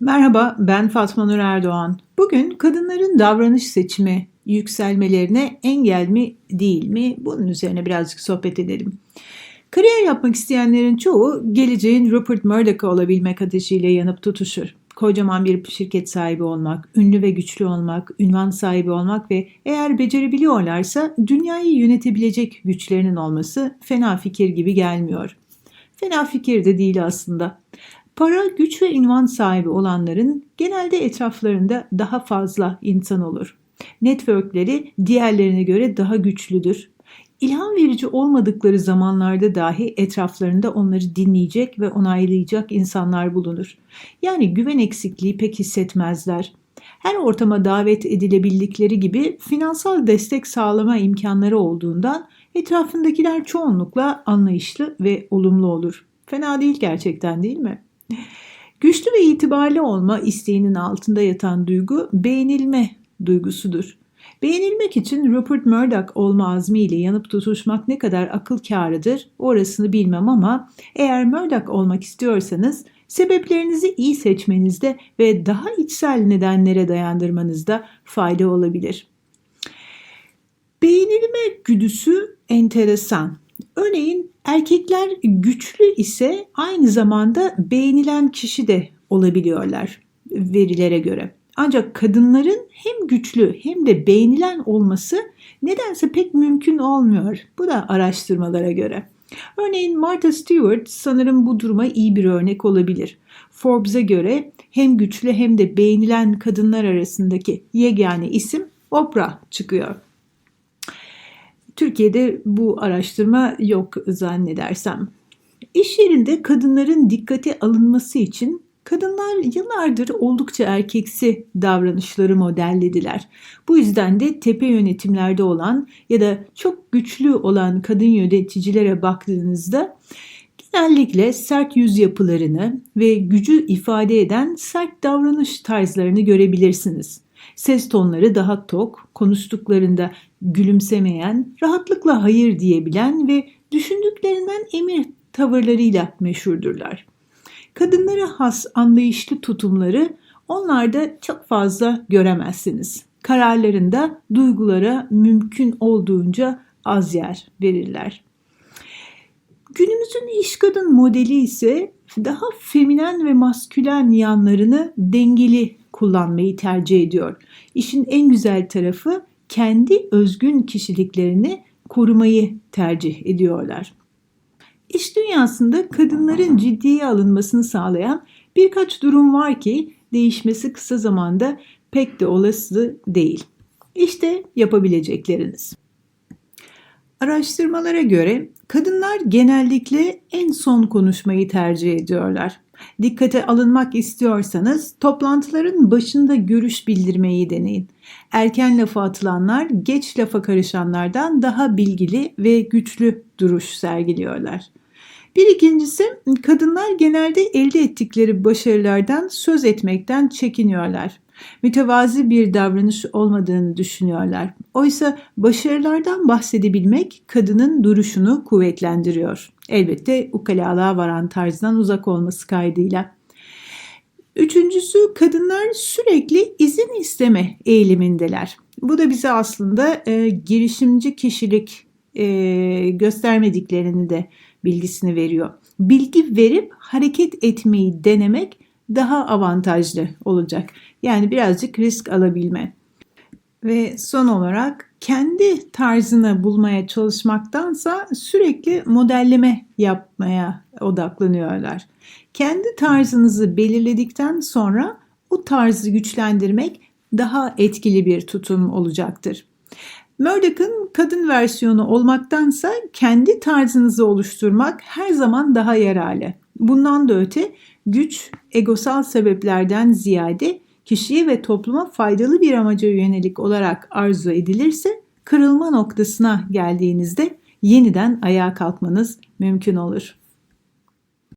Merhaba, ben Fatma Nur Erdoğan. Bugün kadınların davranış seçimi yükselmelerine engel mi değil mi? Bunun üzerine birazcık sohbet edelim. Kariyer yapmak isteyenlerin çoğu geleceğin Rupert Murdoch olabilmek ateşiyle yanıp tutuşur. Kocaman bir şirket sahibi olmak, ünlü ve güçlü olmak, ünvan sahibi olmak ve eğer becerebiliyorlarsa dünyayı yönetebilecek güçlerinin olması fena fikir gibi gelmiyor. Fena fikir de değil aslında. Para, güç ve ünvan sahibi olanların genelde etraflarında daha fazla insan olur. Networkleri diğerlerine göre daha güçlüdür. İlham verici olmadıkları zamanlarda dahi etraflarında onları dinleyecek ve onaylayacak insanlar bulunur. Yani güven eksikliği pek hissetmezler. Her ortama davet edilebildikleri gibi finansal destek sağlama imkanları olduğundan etrafındakiler çoğunlukla anlayışlı ve olumlu olur. Fena değil gerçekten değil mi? Güçlü ve itibarlı olma isteğinin altında yatan duygu beğenilme duygusudur. Beğenilmek için Rupert Murdoch olma azmiyle yanıp tutuşmak ne kadar akıl kârıdır orasını bilmem ama eğer Murdoch olmak istiyorsanız sebeplerinizi iyi seçmenizde ve daha içsel nedenlere dayandırmanızda fayda olabilir. Beğenilme güdüsü enteresan. Örneğin erkekler güçlü ise aynı zamanda beğenilen kişi de olabiliyorlar verilere göre. Ancak kadınların hem güçlü hem de beğenilen olması nedense pek mümkün olmuyor. Bu da araştırmalara göre. Örneğin Martha Stewart sanırım bu duruma iyi bir örnek olabilir. Forbes'e göre hem güçlü hem de beğenilen kadınlar arasındaki yegane isim Oprah çıkıyor. Türkiye'de bu araştırma yok zannedersem. İş yerinde kadınların dikkate alınması için kadınlar yıllardır oldukça erkeksi davranışları modellediler. Bu yüzden de tepe yönetimlerde olan ya da çok güçlü olan kadın yöneticilere baktığınızda genellikle sert yüz yapılarını ve gücü ifade eden sert davranış tarzlarını görebilirsiniz. Ses tonları daha tok, konuştuklarında gülümsemeyen, rahatlıkla hayır diyebilen ve düşündüklerinden emir tavırlarıyla meşhurdurlar. Kadınlara has anlayışlı tutumları onlarda çok fazla göremezsiniz. Kararlarında duygulara mümkün olduğunca az yer verirler. Günümüzün iş kadın modeli ise daha feminen ve maskülen yanlarını dengeli kullanmayı tercih ediyor. İşin en güzel tarafı kendi özgün kişiliklerini korumayı tercih ediyorlar. İş dünyasında kadınların ciddiye alınmasını sağlayan birkaç durum var ki değişmesi kısa zamanda pek de olası değil. İşte yapabilecekleriniz. Araştırmalara göre kadınlar genellikle en son konuşmayı tercih ediyorlar. Dikkate alınmak istiyorsanız toplantıların başında görüş bildirmeyi deneyin. Erken lafa atılanlar geç lafa karışanlardan daha bilgili ve güçlü duruş sergiliyorlar. Bir ikincisi kadınlar genelde elde ettikleri başarılardan söz etmekten çekiniyorlar. Mütevazi bir davranış olmadığını düşünüyorlar. Oysa başarılardan bahsedebilmek kadının duruşunu kuvvetlendiriyor. Elbette ukalalığa varan tarzdan uzak olması kaydıyla. Üçüncüsü kadınlar sürekli izin isteme eğilimindeler. Bu da bize aslında e, girişimci kişilik e, göstermediklerini de bilgisini veriyor. Bilgi verip hareket etmeyi denemek daha avantajlı olacak. Yani birazcık risk alabilme. Ve son olarak kendi tarzını bulmaya çalışmaktansa sürekli modelleme yapmaya odaklanıyorlar. Kendi tarzınızı belirledikten sonra o tarzı güçlendirmek daha etkili bir tutum olacaktır. Murdoch'ın kadın versiyonu olmaktansa kendi tarzınızı oluşturmak her zaman daha yararlı. Bundan da öte güç egosal sebeplerden ziyade kişiye ve topluma faydalı bir amaca yönelik olarak arzu edilirse kırılma noktasına geldiğinizde yeniden ayağa kalkmanız mümkün olur.